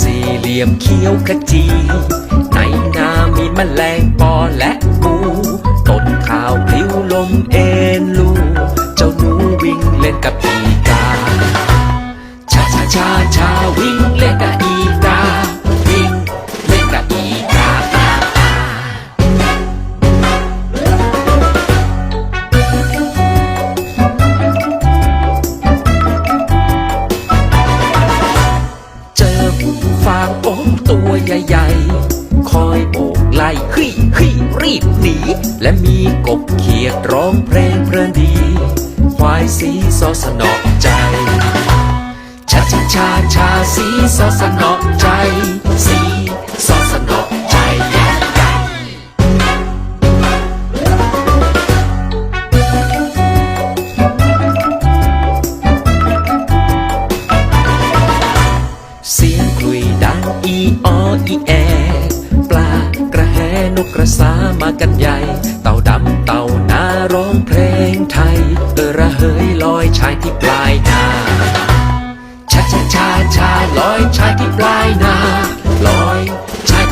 สี่เหลี่ยมเคียวขจี ในนามีแมลงปอและปูต้นข้าวพลิ้วลมเอ็นลูเจ้าหนูวิ่งเล่นกับปีกา ชาชาชาชาวิ่ง โอ้ตัวใหญ่ๆ คอยโบกไล่เฮ้ขี้รีบหนี และมีกบเขียดร้องเพลงเพลินดี ควายสีซอสนอใจชาชาชาชาสีซอสนอ อีอออีแอ ปลากระแหนกกระสามากันใหญ่ เต่าดำเต่านาร้องเพลงไทยเออระเหยลอยชายที่ปลายนาชาชาชาชาลอยชายที่ปลายนาลอยชาย